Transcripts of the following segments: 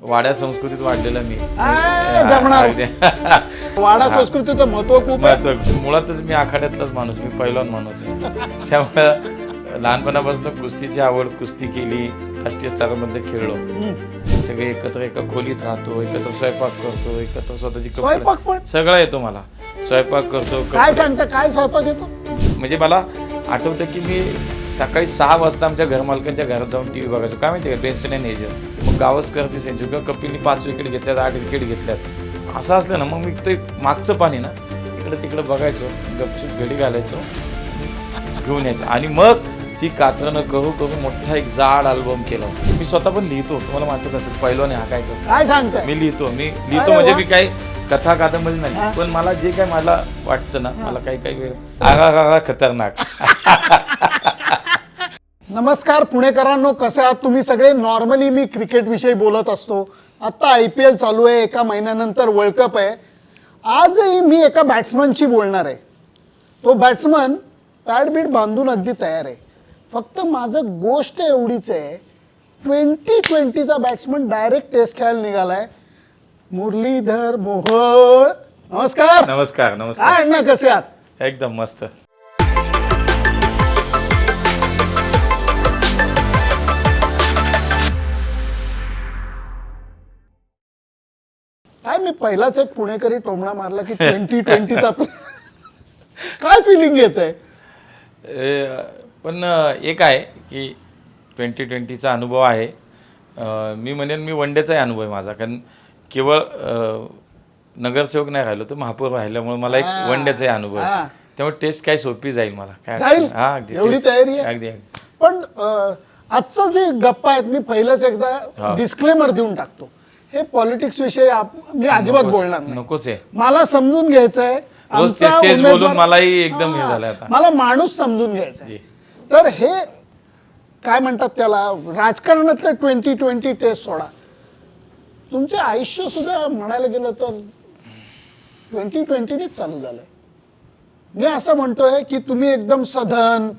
वाड्या संस्कृतीत वाढलेला मी. आ, जमणार. अगदी. वाडा संस्कृतीचं महत्त्व खूप आहे. मुळातच मी आखाड्यातलाच माणूस मी पहिलवान माणूस आहे. त्यामुळं लहानपणापासून कुस्तीची आवड कुस्ती केली. राष्ट्रीय स्तरामध्ये खेळलो. हम्म. सगळे एकत्र एका खोलीत राहतो एकत्र स्वयंपाक करतो एकत्र स्वतःची स्वयंपाक पण? सगळं येतो मला. स्वयंपाक करतो काय कपडे- सांगता काय स्वयंपाक येतो? म्हणजे मला आठवतं की मी सकाळी सहा वाजता आमच्या घरमालकांच्या घरात जाऊन टी व्ही बघायचो. काय माहिती का बेन्सन अँड एजस मग गावस्करची सेंचुरी किंवा कपिलनी पाच विकेट घेतल्यात आठ विकेट घेतल्यात. असं असलं ना मग मी ते मागचं पाणी ना इकडं तिकडं बघायचो गपचूप घडी घालायचो घेऊन यायचो. आणि मग ती कात्रणं करू करू मोठा एक जाड अल्बम केला. मी स्वतः पण लिहितो. तुम्हाला माहितच असेल पहिल्याने हा काय करतो? काय सांगताय? मी लिहितो. मी लिहितो म्हणजे. मी काही कथा कादंबरी. नाही पण मला जे काय मला वाटतं ना मला काही काही वेळ आगा आगा खतरनाक. नमस्कार पुणेकरांनो कसे आहात तुम्ही? सगळे नॉर्मली मी क्रिकेट विषयी बोलत असतो. आत्ता आय पी एल चालू आहे एका महिन्यानंतर वर्ल्ड कप आहे. आजही मी एका बॅट्समनशी बोलणार आहे. तो बॅट्समन पॅड बीट बांधून अगदी तयार आहे. फक्त माझं गोष्ट एवढीच आहे ट्वेंटी ट्वेंटीचा बॅट्समन डायरेक्ट टेस्ट खेळायला निघालाय. मुरलीधर मोहोळ. नमस्कार. नमस्कार नमस्कार. अण्णा कसे आहात? एकदम मस्त. काय मी पहिलाच एक पुणेकरी टोमणा मारला की ट्वेंटी ट्वेंटीचा काय फिलिंग येत आहे पण एक आहे की ट्वेंटी ट्वेंटीचा अनुभव आहे. मी म्हणेन मी वन डेचाही अनुभव आहे माझा. कारण केवळ नगरसेवक नाही राहिलो तर महापौर राहिल्यामुळे मला एक वन डेचाही अनुभव. आहे. त्यामुळे टेस्ट काही सोपी जाईल मला. काय हा अगदी. एवढी तयारी आहे? अगदी अगदी. पण आजचं जे गप्पा आहेत मी पहिलंच एकदा डिस्क्लेमर देऊन टाकतो. हे पॉलिटिक्स विषयी आप- मी अजिबात बोलणार नाही. नकोच आहे. मला समजून घ्यायचंय. रोज आमचा तेच तेच उमेदवार- बोलून मलाही एकदम हे हा, झालंय आता. मला माणूस समजून घ्यायचा आहे. तर हे काय म्हणतात त्याला? राजकारणातलं ट्वेंटी ट्वेंटी टेस्ट सोडा. तुमचे आयुष्य सुद्धा म्हणायला गेलं तर ट्वेंटी ट्वेंटीनेच चालू झालंय. मी असं म्हणतोय की तुम्ही एकदम सधन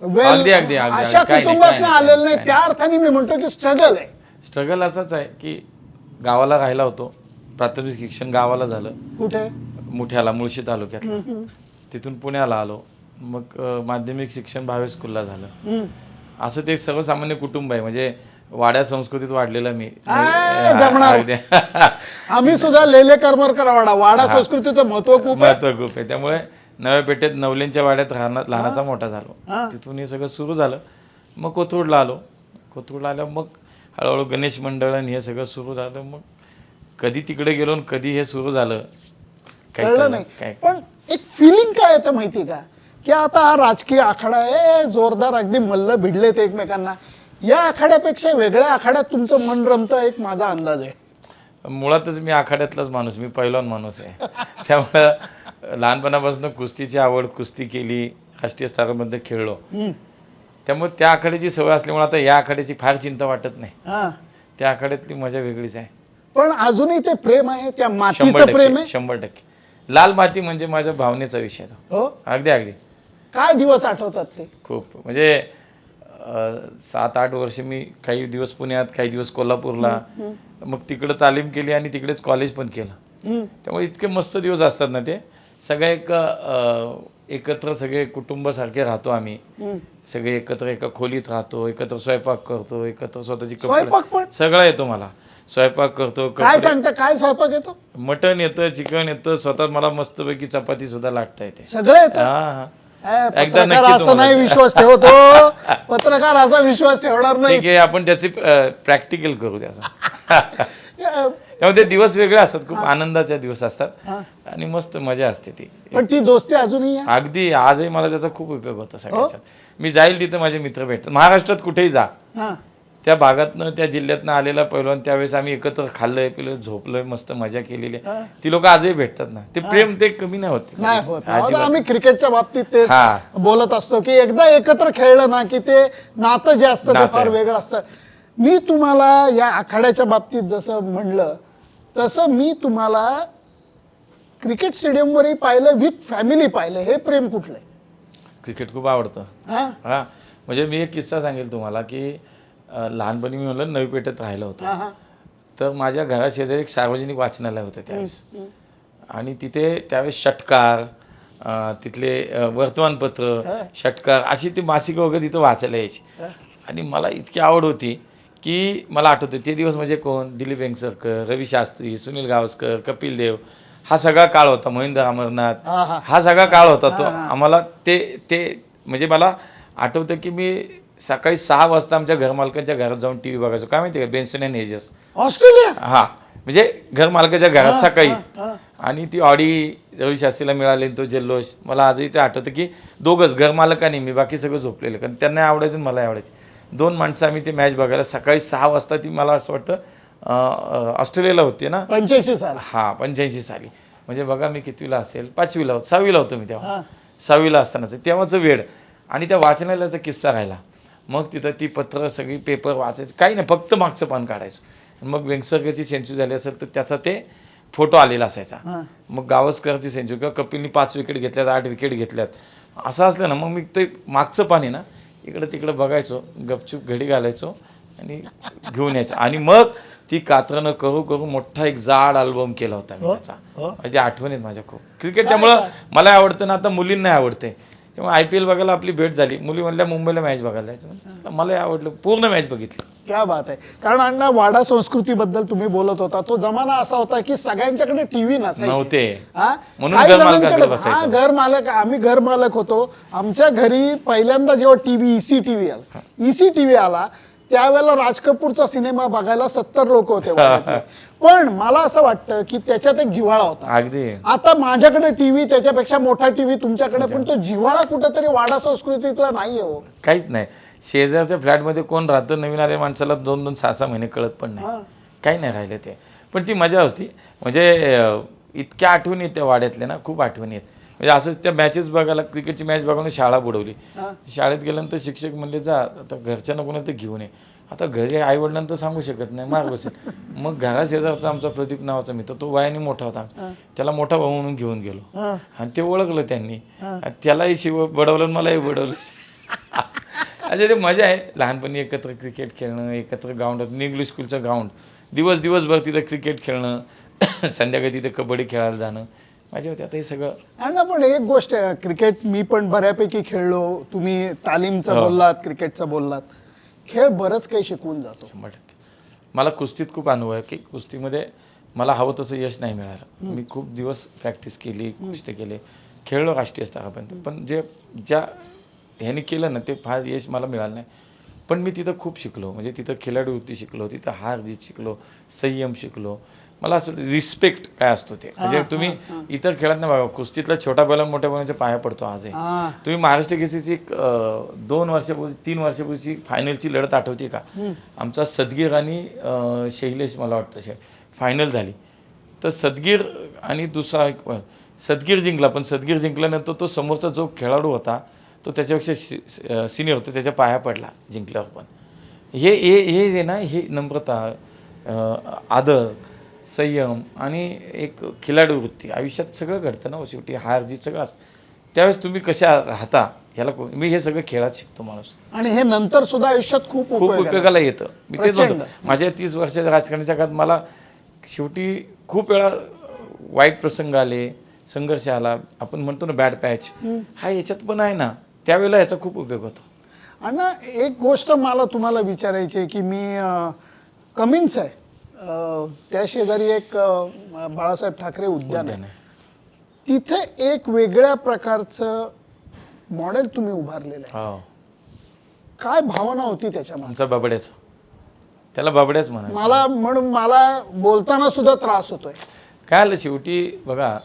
वेल अगदी, अगदी, अगदी. अशा काही नाही, कुटुंबात नाही, आलेलं नाही. काही त्या अर्थाने मी म्हणतो की स्ट्रगल आहे. स्ट्रगल असाच आहे की गावाला राहिला होतो. प्राथमिक शिक्षण गावाला झालं. कुठे? मुठ्याला मुळशी तालुक्यातलं तिथून पुण्याला आलो. मग माध्यमिक शिक्षण भावे स्कूलला झालं. असं ते सर्वसामान्य कुटुंब आहे. म्हणजे वाड्या संस्कृतीत वाढलेलं मी. आम्ही सुद्धा लेले करमरकर वाडा. वाडा संस्कृतीचं महत्त्व खूप महत्त्व खूप आहे. त्यामुळे नव्या पेठेत नवलेंच्या वाड्यात राहणार लहानाचा मोठा झालो. तिथून हे सगळं सुरू झालं. मग कोथरूडला आलो. कोथरूडला आल्यावर मग हळूहळू गणेश मंडळ आणि हे सगळं सुरू झालं. मग कधी तिकडे गेलो आणि कधी हे सुरू झालं? काही कळलं नाही. काय? पण एक फिलिंग काय येतं माहिती का? की आता हा राजकीय आखाडा आहे. जोरदार अगदी मल्ल भिडलेत एकमेकांना. या आखाड्यापेक्षा वेगळ्या आखाड्यात तुमचं मन रमतं एक माझा अंदाज आहे. मुळातच मी आखाड्यातलाच माणूस मी पहिलवान माणूस आहे. त्यामुळं लहानपणापासून कुस्तीची आवड कुस्ती केली राष्ट्रीय स्तरामध्ये खेळलो. त्यामुळे त्या आखाड्याची सवय असल्यामुळे आता या आखाड्याची फार चिंता वाटत नाही. हा. त्या आखाड्यातली मजा वेगळीच आहे. पण अजूनही ते प्रेम आहे त्या शंभर मातीचं प्रेम टक्के आहे? शंभर टक्के. लाल माती म्हणजे माझ्या भावनेचा विषय तो. हो? अगदी अगदी. काय दिवस आठवतात ते? खूप. म्हणजे अं, सात आठ वर्ष मी काही दिवस पुण्यात काही दिवस कोल्हापूरला मग तिकडं तालीम केली आणि तिकडेच कॉलेज पण केलं. हम्म. त्यामुळे इतके मस्त दिवस असतात ना ते. सगळे एक अं, एकत्र सगळे कुटुंबासारखे राहतो आम्ही. सगळे एकत्र एका खोलीत राहतो एकत्र स्वयंपाक करतो एकत्र स्वतःची स्वयंपाक पण? कपडे सगळं येतो मला. स्वयंपाक करतो काय कपडे सांगता? काय स्वयंपाक येतो? मटण येतं चिकन येतं स्वतः मला मस्तपैकी चपाती सुद्धा लाटता येते. सगळं येतं? हा हा. ए, एकदा पत्रकार नक्की असं तुम्हाला- नाही विश्वास ठेवतो. पत्रकार असा विश्वास ठेवणार नाही. ठीक आहे आपण त्याचे प्रॅक्टिकल करू त्याचा. त्यामुळे ते दिवस वेगळे असतात खूप आनंदाचे दिवस असतात आणि मस्त मजा असते ती. पण ती दोस्ती अजूनही आहे? अगदी आजही मला त्याचा खूप उपयोग होतो सगळ्याच्यात. मी जाईल तिथं माझे मित्र भेटतात. महाराष्ट्रात कुठेही जा. हा. त्या भागातनं त्या जिल्ह्यातनं आलेला पहिलवान त्यावेळेस आम्ही एकत्र खाल्लंय पिलं झोपलोय मस्त मजा केलेली आहे. ती लोक आजही भेटतात ना. ते प्रेम ते कमी नाही होते. नाही आम्ही क्रिकेटच्या बाबतीत ते हा. बोलत असतो की एकदा एकत्र खेळलं ना की ते नातं जे असतं ते नातं फार. वेगळं असतं. मी तुम्हाला या आखाड्याच्या बाबतीत जसं म्हणलं तसं मी तुम्हाला क्रिकेट स्टेडियमवरही पाहिलं विथ फॅमिली पाहिलं हे प्रेम कुठलं आहे? क्रिकेट खूप आवडतं. हा? हा. म्हणजे मी एक किस्सा सांगेल तुम्हाला की अं, लहानपणी मी म्हणलं नवी पेठेत राहिलं होतं. हा तर माझ्या घरा शेजारी एक सार्वजनिक वाचनालय होतं त्यावेळेस. आणि तिथे त्यावेळेस षटकार अं, तिथले अं, वर्तमानपत्र षटकार अशी ती मासिकं वगैरे तिथं वाचायला यायची. आणि मला इतकी आवड होती की मला आठवतं ते दिवस म्हणजे कोण? दिलीप वेंगसरकर रवी शास्त्री सुनील गावस्कर कपिल देव. हा सगळा काळ होता महेंद्र अमरनाथ. हा, सगळा काळ होता तो. आम्हाला ते ते म्हणजे मला आठवतं की मी सकाळी सहा वाजता आमच्या घरमालकांच्या घरात जाऊन टी व्ही बघायचो. काय माहिती का? Benson and Hedges Australia? हा. म्हणजे घर मालकाच्या घरात सकाळी. आणि ती ऑडी रवी शास्त्रीला मिळाली तो जल्लोष. मला आजही ते आठवतं की दोघंच घर मालक आणि मी बाकी सगळं झोपलेलं. कारण त्यांना आवडायचं मला आवडायचं. दोन माणसं आम्ही ते मॅच बघायला सकाळी सहा वाजता ती मला असं वाटतं ऑस्ट्रेलियाला होती ना? पंच्याऐंशी साल. हा पंच्याऐंशी साली. म्हणजे बघा मी कितवीला असेल? पाचवीला होतो सहावीला होतो मी तेव्हा. सहावीला असतानाच तेव्हाचं वेळ. आणि त्या वाचनालयाचा किस्सा राहिला. मग तिथं ती पत्र सगळी पेपर वाचायचं. काही नाही फक्त मागचं पान काढायचं. मग वेंगसरकरची सेंचुरी झाली असेल तर त्याचा ते फोटो आलेला असायचा. मग गावस्करची सेंचुरी किंवा कपिलनी पाच विकेट घेतल्यात आठ विकेट घेतल्यात. असं असलं ना मग मी ते मागचं पान आहे ना इकडं तिकडं बघायचो गपचूप घडी घालायचो आणि घेऊन यायचो. आणि मग ती कात्रणं करू करू मोठा एक जाड अल्बम केला होता मी त्याचा. म्हणजे आठवण आहेत माझ्या खूप. क्रिकेट त्यामुळं मला आवडतं ना आता मुलींना आवडते. त्यामुळे आय पी एल बघायला आपली भेट झाली. मुली म्हणल्या मुंबईला मॅच बघायला जायचं. मलाही आवडलं. पूर्ण मॅच बघितली. क्या बात आहे कारण अण्णा वाडा संस्कृतीबद्दल तुम्ही बोलत होता. तो जमाना असा होता की सगळ्यांच्याकडे टीव्ही नसायची. नव्हते. हा? घर. हा, मालक आम्ही घर मालक होतो. आमच्या घरी पहिल्यांदा जेव्हा टीव्ही ईसी टीव्ही आला. ईसी टीव्ही आला त्यावेळेला राज कपूरचा सिनेमा बघायला सत्तर लोक होते. पण मला असं वाटतं की त्याच्यात एक जिव्हाळा होता. अगदी. आता माझ्याकडे टीव्ही त्याच्यापेक्षा मोठा टीव्ही तुमच्याकडे पण तो जिव्हाळा कुठेतरी वाडा संस्कृतीतला नाहीये हो. काहीच नाही. शेजारच्या फ्लॅटमध्ये कोण राहतं? नवीन आल्या माणसाला दोन दोन सहा सहा महिने कळत पण नाही. काही नाही राहिले ते. पण ती मजा होती. म्हणजे इतक्या आठवणी आहेत त्या वाड्यातल्या ना खूप आठवणी आहेत. म्हणजे असंच त्या मॅचेस बघायला क्रिकेटची मॅच बघायला शाळा बुडवली. शाळेत गेल्यानंतर शिक्षक म्हणले जा आता घरच्यांना कोणा तर घेऊन ये. आता घरी आईवडिलांना सांगू शकत नाही. मार बसेल. मग घरा शेजारचा आमचा प्रदीप नावाचा मित्र तो वयाने मोठा होता. त्याला मोठा भाऊ म्हणून घेऊन गेलो. आणि ते ओळखलं त्यांनी. त्यालाही शिव बडवलं मलाही बडवलं. अच्छा ते मजा आहे. लहानपणी एकत्र क्रिकेट खेळणं एकत्र ग्राउंड निगलू स्कूलचं ग्राउंड दिवस दिवसभर तिथं क्रिकेट खेळणं संध्याकाळी तिथे कबड्डी खेळायला जाणं. मजा होती. आता हे सगळं आणि ना पण एक गोष्ट आहे क्रिकेट मी पण बऱ्यापैकी खेळलो. तुम्ही तालीमचं हो. बोललात क्रिकेटचं बोललात. खेळ बरंच काही शिकवून जातो. शंभर टक्के. मला कुस्तीत खूप अनुभव आहे की कुस्तीमध्ये मला हवं तसं यश नाही मिळालं. मी खूप दिवस प्रॅक्टिस केली कुस्ती केले. खेळलो राष्ट्रीय स्तरापर्यंत. पण जे ज्या ह्याने केलं ना ते फार यश मला मिळालं नाही. पण मी तिथं खूप शिकलो. म्हणजे तिथं खिलाडू वृत्ती शिकलो तिथं हार जीत शिकलो संयम शिकलो. मला असं रिस्पेक्ट काय असतो ते. म्हणजे तुम्ही इतर खेळात नाही बघा कुस्तीतला छोटा बैल मोठ्या बैलांच्या पाया पडतो आजही हा. तुम्ही महाराष्ट्र केसरीची एक दोन वर्षापूर्वी तीन वर्षापूर्वीची फायनलची लढत आठवते का? आमचा सदगीर आणि शैलेश मला वाटतं फायनल झाली. तर सदगीर आणि दुसरा एक सदगीर जिंकला पण सदगीर जिंकल्यानंतर तो समोरचा जो खेळाडू होता तो त्याच्यापेक्षा सिनियर होता त्याच्या पाया पडला जिंकल्यावर पण. हे हे हे जे ना हे नम्रता आदर संयम आणि एक खिलाडू वृत्ती आयुष्यात सगळं घडतं ना हो शेवटी. हार जीत सगळं असतं. त्यावेळेस तुम्ही कशा राहता ह्याला को- मी हे सगळं खेळात शिकतो माणूस. आणि हे नंतर सुद्धा आयुष्यात खूप खूप. उपयोगाला येतं. मी तेच. म्हणतो. माझ्या तीस वर्षाच्या राजकारणाच्या काळात मला शेवटी खूप वेळा वाईट प्रसंग आले संघर्ष आला. आपण म्हणतो ना बॅड पॅच हा याच्यात पण आहे ना. त्यावेळेला याचा खूप उपयोग होतो. आणि एक गोष्ट मला तुम्हाला विचारायची आहे की मी कमिन्स आहे. त्या शेजारी एक बाळासाहेब ठाकरे उद्यान आहे. तिथे एक वेगळ्या प्रकारचं मॉडेल तुम्ही उभारलेलं आहे. हो. काय भावना होती त्याच्यामध्ये आमचा बाबड्याचा. त्याला बाबड्याच म्हणायचं. मला म्हणून मला बोलताना सुद्धा त्रास होतोय. काय आलं शेवटी? बघा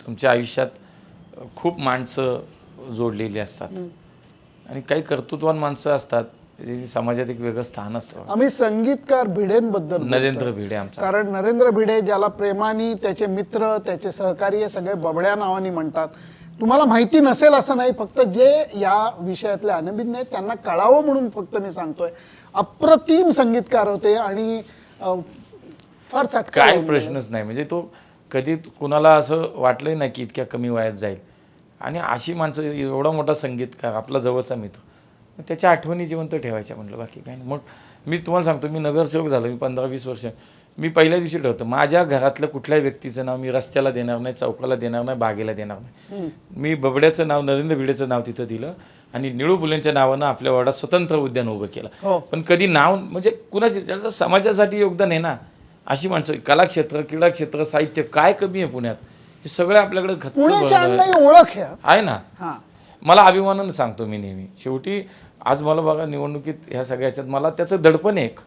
तुमच्या आयुष्यात खूप माणसं जोडलेली असतात. आणि काही कर्तृत्वान माणसं असतात जे समाजात एक वेगळं स्थान असतं. आम्ही संगीतकार भिडेंबद्दल नरेंद्र भिडे आमचा. कारण नरेंद्र भिडे ज्याला प्रेमाने त्याचे मित्र त्याचे सहकारी हे सगळे बबड्या नावाने म्हणतात. तुम्हाला माहिती नसेल असं नाही फक्त जे या विषयातले अनभिज्ञ आहेत त्यांना कळावं म्हणून फक्त मी सांगतोय. अप्रतिम संगीतकार होते आणि फार चटका काय प्रश्नच नाही. म्हणजे तो कधी कुणाला असं वाटलंही नाही की इतक्या कमी वयात जाईल. आणि अशी माणसं एवढा मोठा संगीतकार आपला जवळचा मित्र त्याच्या आठवणी जिवंत ठेवायच्या. म्हटलं बाकी काय नाही. मग मी तुम्हाला सांगतो मी नगरसेवक झालो मी पंधरा वीस वर्ष. मी पहिल्या दिवशी ठरवतो माझ्या घरातल्या कुठल्याही व्यक्तीचं नाव मी रस्त्याला देणार नाही चौकाला देणार नाही बागेला देणार नाही. मी बबड्याचं नाव नरेंद्र भिडेचं नाव तिथं दिलं आणि निळू फुलेंच्या नावानं आपल्या वार्डात स्वतंत्र उद्यान उभं केलं. हो. पण कधी नाव म्हणजे कुणाचे त्याचं समाजासाठी योगदान आहे ना. अशी माणसं कलाक्षेत्र क्रीडा क्षेत्र साहित्य काय कमी आहे पुण्यात? हे सगळं आपल्याकडे ही ओळख आहे. ना? हा. मला अभिमानानं सांगतो मी नेहमी. शेवटी आज मला बघा निवडणुकीत ह्या सगळ्या ह्याच्यात मला त्याचं दडपण आहे एक.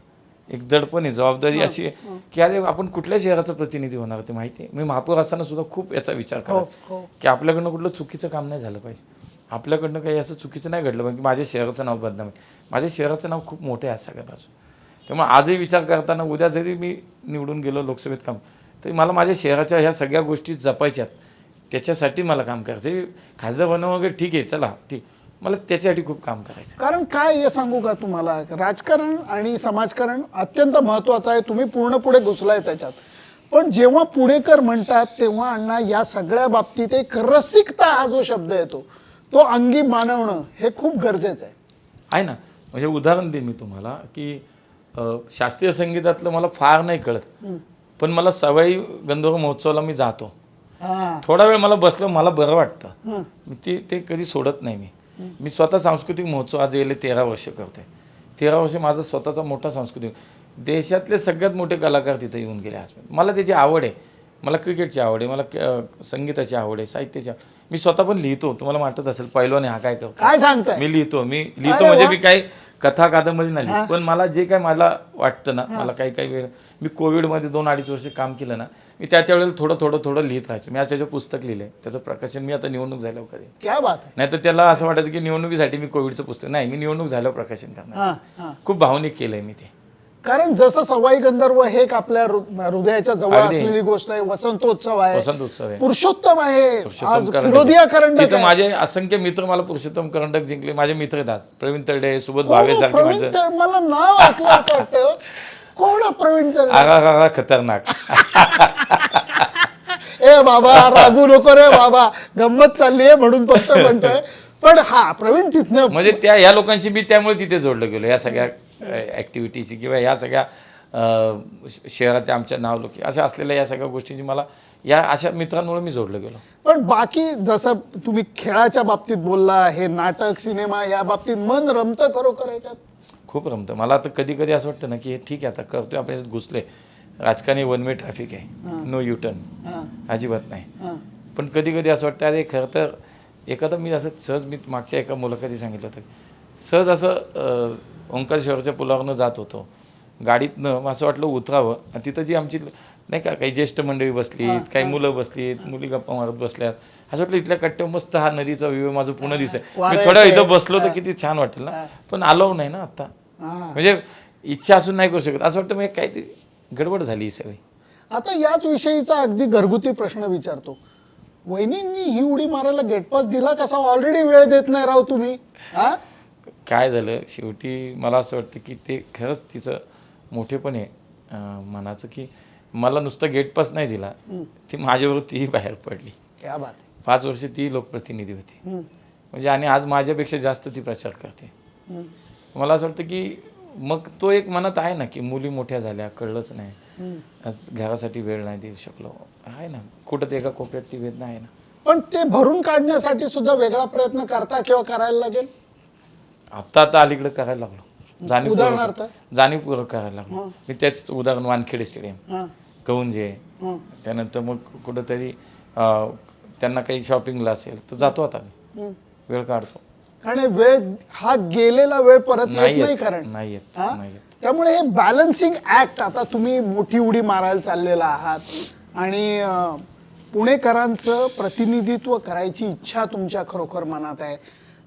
एक दडपण आहे जबाबदारी अशी आहे की अरे आपण कुठल्या शहराचं प्रतिनिधी होणार ते माहिती आहे? मी महापौर असताना सुद्धा खूप याचा विचार हो करा हो. की आपल्याकडनं कुठलं चुकीचं काम नाही झालं पाहिजे. आपल्याकडनं काही असं चुकीचं नाही घडलं पाहिजे. माझ्या शहराचं नाव बदनाम माझ्या शहराचं नाव खूप मोठं आहे आज सगळ्यापासून त्यामुळे आजही विचार करताना उद्या जरी मी निवडून गेलो लोकसभेत काम तरी मला माझ्या शहराच्या ह्या सगळ्या गोष्टी जपायच्यात. त्याच्यासाठी मला काम करायचं खासदार बनवणं वगैरे ठीक आहे चला ठीक. मला त्याच्यासाठी खूप काम करायचं कारण काय हे सांगू का तुम्हाला? राजकारण आणि समाजकारण अत्यंत महत्वाचं आहे. तुम्ही पूर्ण पुढे घुसलाय त्याच्यात. पण जेव्हा पुणेकर म्हणतात तेव्हा अण्णा या सगळ्या बाबतीत एक रसिकता हा जो शब्द येतो तो अंगी मानवणं हे खूप गरजेचं आहे. आहे ना? म्हणजे उदाहरण दे मी तुम्हाला की शास्त्रीय संगीतातलं मला फार नाही कळत. पण मला सवाई गंधर्व महोत्सवाला मी जातो. थोडा वेळ मला बसलं मला बरं वाटतं. ते ते कधी सोडत नाही मी. मी स्वतः सांस्कृतिक महोत्सव आज गेले तेरा वर्ष करतोय. तेरा वर्ष माझा स्वतःचा मोठा सांस्कृतिक देशातले सगळ्यात मोठे कलाकार तिथे येऊन गेले आज. मला त्याची आवड आहे. मला क्रिकेटची आवड आहे मला संगीताची आवड आहे साहित्याची आवड मी स्वतः पण लिहितो. तुम्हाला वाटत असेल पहिलवाने हा काय करतो काय सांगताय? मी लिहितो. मी लिहितो म्हणजे. मी काही कथा कादंबरी नाही. पण मला जे काय मला वाटतं ना मला काही काही वेळ मी कोविडमध्ये दोन अडीच वर्ष काम केलं ना मी त्या त्यावेळेला थोडं थोडं थोडं लिहित राहायचो. मी आज त्याचं पुस्तक लिहिलंय. त्याचं प्रकाशन मी आता निवडणूक झाल्यावर करेन. क्या बात नाही तर त्याला असं वाटायचं की निवडणुकीसाठी मी कोविडचं पुस्तक नाही मी निवडणूक झाल्यावर प्रकाशन करणार. खूप भावनिक केलंय मी ते. कारण जसं सवाई गंधर्व हे एक आपल्या हृ- हृदयाच्या जवळ अगदी. असलेली गोष्ट आहे वसंतोत्सव आहे. वसंत उत्सव आहे. पुरुषोत्तम आहे. पुरुषोत्तम आज करंडक. फिरोदिया करंडक तिथं आहे. माझे असंख्य मित्र मला पुरुषोत्तम करंडक जिंकले. माझे मित्र आहेत आज. प्रवीण तरडे सुबोध हो, भावे सारखे प्रवीण माझे. तर मला नाव ऐकलं वाटतं. कोण आहे प्रवीण तर आगा आगा खतरनाक. ए बाबा रागू नको रे बाबा. गंमत चालली आहे म्हणून फक्त म्हणतोय. पण हा प्रवीण तिथनं म्हणजे त्या या लोकांशी मी त्यामुळे तिथे जोडलं गेलो या सगळ्या ॲक्टिव्हिटीची किंवा या सगळ्या शहराच्या आमच्या नाव लोकी अशा असलेल्या या सगळ्या गोष्टींची मला या अशा मित्रांमुळे मी जोडलं गेलो. पण बाकी जसं तुम्ही खेळाच्या बाबतीत बोलला हे नाटक सिनेमा या बाबतीत मन रमतं खरोखर याच्यात? खूप रमतं. मला आता कधी कधी असं वाटतं ना की हे ठीक आहे आता करतोय आपण याच्यात घुसले राजकारणी वन वे ट्रॅफिक आहे. नो यू टर्न हा, अजिबात नाही. पण कधी कधी असं वाटतं अरे खरं तर एखादं मी असं सहज मी मागच्या एका मुलाखती सांगितलं होतं सहज असं अं, ओंकारेश्वरच्या पुलावरनं जात होतो. गाडीतनं असं वाटलं उतरावं. आणि तिथं जी आमची नाही का काही ज्येष्ठ मंडळी बसली काही मुलं बसलीत मुली गप्पा मारत बसल्यात. असं वाटलं इथल्या कट्ट्यावर मस्त हा नदीचा व्ह्यू माझं पुन्हा मी वारं थोड्या. इथं बसलो तर किती छान वाटेल ना. पण आलो नाही ना आता हा. म्हणजे इच्छा असून नाही करू शकत. असं वाटतं मग काहीतरी गडबड झाली ही सगळी. आता याच विषयीचा अगदी घरगुती प्रश्न विचारतो. वहिनींनी ही उडी मारायला गेटपास दिला कसा? ऑलरेडी वेळ देत नाही राव तुम्ही. हा? काय झालं? शेवटी मला असं वाटतं की ते खरंच तिचं मोठेपण आहे. मनाचं की मला नुसतं गेट पास नाही दिला. ती माझ्यावर तीही बाहेर पडली. क्या बात आहे. पाच वर्ष ती लोकप्रतिनिधी होती. म्हणजे आणि आज माझ्यापेक्षा जास्त ती प्रचार करते. मला असं वाटतं की मग तो एक मनात आहे ना की मुली मोठ्या झाल्या कळलंच नाही. आज घरासाठी वेळ नाही देऊ शकलो. आहे ना. कुठं ते एका कोपऱ्यात ती वेदना आहे ना. पण ते भरून काढण्यासाठी सुद्धा वेगळा प्रयत्न करता किंवा करायला लागेल? आत्ता आता अलीकडे करायला लागलो. जाणीवपूर्वक उदाहरणार्थ? जाणीवपूर्वक करायला लागलो. मी त्याच उदाहरण वानखेडे स्टेडियम हा, हा, त्यानंतर मग कुठंतरी त्यांना काही शॉपिंगला असेल तर जातो आता मी. वेळ काढतो. आणि वेळ हा गेलेला वेळ परत नाही येत. नाही येत. कारण नाही त्यामुळे हे बॅलन्सिंग ऍक्ट आता तुम्ही मोठी उडी मारायला चाललेला आहात. आणि पुणेकरांचं प्रतिनिधित्व करायची इच्छा तुमच्या खरोखर मनात आहे.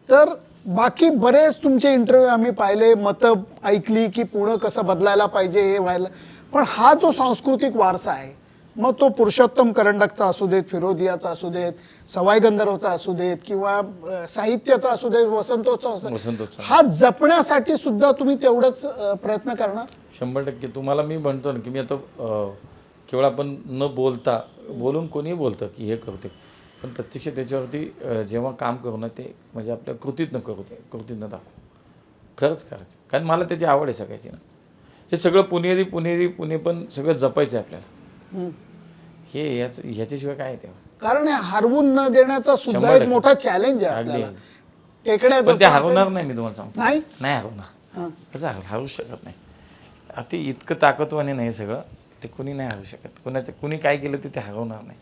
तर बाकी बरेच तुमचे इंटरव्ह्यू आम्ही पाहिले मतं ऐकली की पुणं कसं बदलायला पाहिजे हे व्हायला. पण हा जो सांस्कृतिक वारसा आहे मग तो पुरुषोत्तम करंडकचा असू देत फिरोदियाचा असू देत सवाई गंधर्वचा असू देत किंवा साहित्याचा असू देत वसंतोत्सव. वसंतोत्सव. हा जपण्यासाठी सुद्धा तुम्ही तेवढंच प्रयत्न करणार? शंभर टक्के. तुम्हाला मी म्हणतो ना की मी आता अं, केवळ आपण न बोलता बोलून कोणीही बोलतं की हे करते. पण प्रत्यक्ष त्याच्यावरती जेव्हा काम करू ना ते म्हणजे आपल्या कृतीतनं करू ते कृतीतनं दाखवू. खरंच करायचं कारण मला त्याची आवड आहे सगळ्याची ना. हे सगळं पुणेरी पुणेरी पुणे पण सगळं जपायचं आहे आपल्याला. हे याच ह्याच्याशिवाय काय आहे तेव्हा? कारण हरवून न देण्याचा सुद्धा एक. मोठा चॅलेंज आहे. आपल्याला. ते हरवणार नाही मी तुम्हाला सांगतो. नाही? नाही हरवणार. कसं हर हरवू शकत नाही. आता ते इतकं ताकदवाने नाही सगळं. ते कुणी नाही हरवू शकत. कुणाच्या कुणी काय केलं ते ते हरवणार नाही.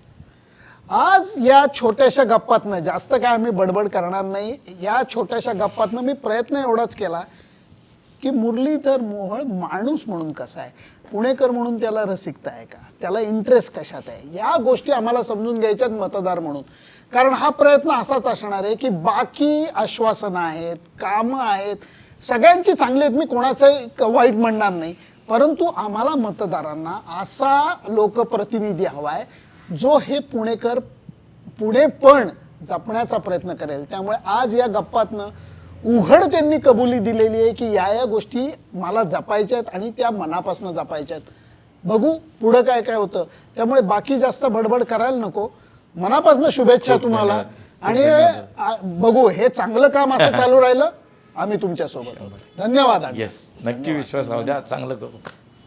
आज या छोट्याशा गप्पातनं जास्त काय आम्ही बडबड करणार नाही. या छोट्याशा गप्पातनं मी प्रयत्न एवढाच केला की मुरलीधर मोहळ माणूस म्हणून कसा आहे? पुणेकर म्हणून त्याला रसिकता आहे का? त्याला इंटरेस्ट कशात आहे? या गोष्टी आम्हाला समजून घ्यायच्यात मतदार म्हणून. कारण हा प्रयत्न असाच असणार आहे की बाकी आश्वासनं आहेत कामं आहेत सगळ्यांची चांगली आहेत मी कोणाचंही वाईट म्हणणार नाही. परंतु आम्हाला मतदारांना असा लोकप्रतिनिधी हवा आहे जो हे पुणेकर पुढे पण जपण्याचा प्रयत्न करेल. त्यामुळे आज या गप्पातनं उघड त्यांनी कबुली दिलेली आहे की या या गोष्टी मला जपायच्या आहेत आणि त्या मनापासून जपायच्या आहेत. बघू पुढं काय काय होतं. त्यामुळे बाकी जास्त बडबड करायला नको. मनापासून शुभेच्छा तुम्हाला. आणि बघू हे चांगलं काम असं चालू राहिलं आम्ही तुमच्यासोबत आहोत. धन्यवाद येस नक्की विश्वास राहू द्या. चांगलं करू.